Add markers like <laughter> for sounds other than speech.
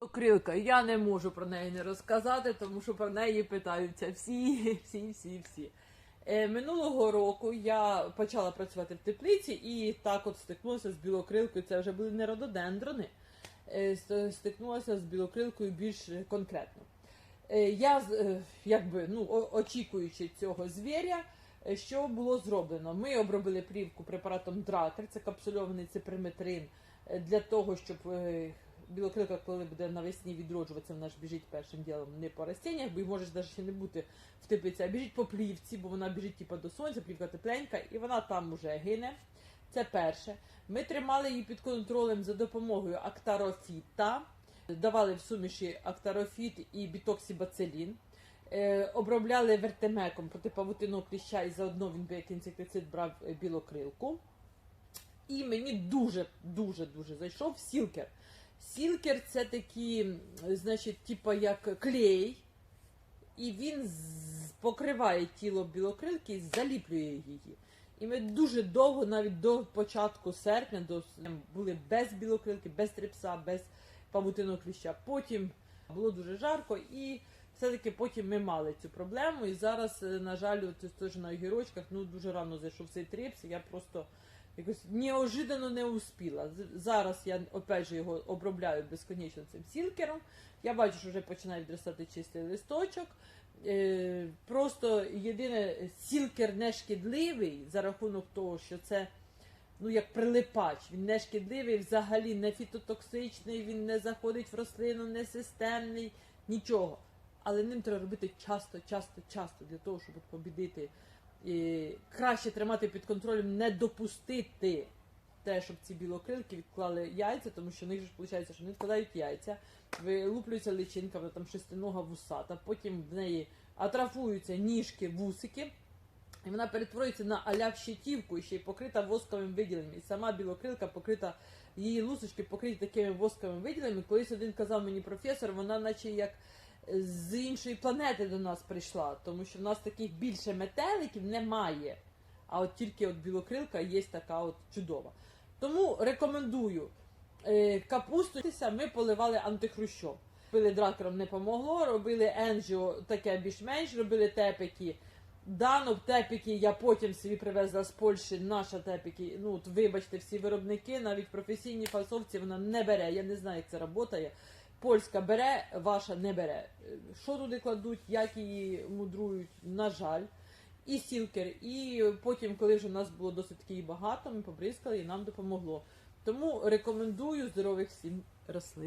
Крилка, я не можу про неї не розказати, тому що про неї питаються всі, <laughs> всі, всі, всі. Е, минулого року я почала працювати в теплиці і так от стикнулася з білокрилкою. Це вже були не рододендрони. Е, стикнулася з білокрилкою більш конкретно. Е, я якби ну очікуючи цього звіря, що було зроблено? Ми обробили плівку препаратом Дракер, це капсульований циприметрин, для того, щоб білокрилка, коли буде навесні відроджуватися, вона ж біжить першим ділом не по растіннях, бо й може навіть ще не бути в теплиці, а біжить по плівці, бо вона біжить типу, до сонця, плівка тепленька, і вона там уже гине. Це перше. Ми тримали її під контролем за допомогою актарофіта, давали в суміші актарофіт і бітоксібацилін. Е, обробляли вертемеком проти павутинного кліща, і заодно він би як інсектицид брав е, білокрилку. І мені дуже, дуже, дуже зайшов сілкер. Сілкер це такий, м, значить, типа як клей, і він покриває тіло білокрилки і заліплює її. І ми дуже довго, навіть до початку серпня, до, були без білокрилки, без трипса, без павутинного кліща. Потім було дуже жарко, і все-таки потім ми мали цю проблему. І зараз, е, на жаль, теж на огірочках ну, дуже рано зайшов цей трипс. Я просто якось неожиданно не успіла. Зараз я опять же його обробляю безконечно цим сілкером. Я бачу, що вже починає відростати чистий листочок. Е, просто єдине, сілкер не шкідливий за рахунок того, що це ну як прилипач. Він не шкідливий, взагалі не фітотоксичний, він не заходить в рослину, не системний, нічого. Але ним треба робити часто, часто, часто для того, щоб побідити. І краще тримати під контролем, не допустити те, щоб ці білокрилки відклали яйця, тому що в них ж виходить, що вони відкладають яйця, вилуплюється личинка, вона там шестинога вусата, потім в неї атрафуються ніжки, вусики, і вона перетворюється на аля-щитівку, і ще й покрита восковим виділенням. І сама білокрилка покрита, її лусочки покриті такими восковими виділеннями. Колись один казав мені професор, вона наче як з іншої планети до нас прийшла, тому що в нас таких більше метеликів немає. А от тільки от білокрилка є така от чудова. Тому рекомендую е, капусту. Ми поливали антихрущом. Робили дракером не помогло, робили енжіо таке більш-менш, робили тепики. Дану тепіки я потім собі привезла з Польщі, наша тепіки. Ну, от, вибачте, всі виробники, навіть професійні фасовці вона не бере. Я не знаю, як це працює. Польська бере, ваша не бере. Що туди кладуть, як її мудрують, на жаль. І сілкер. І потім, коли вже нас було досить таки багато, ми побризкали і нам допомогло. Тому рекомендую здорових всім рослин.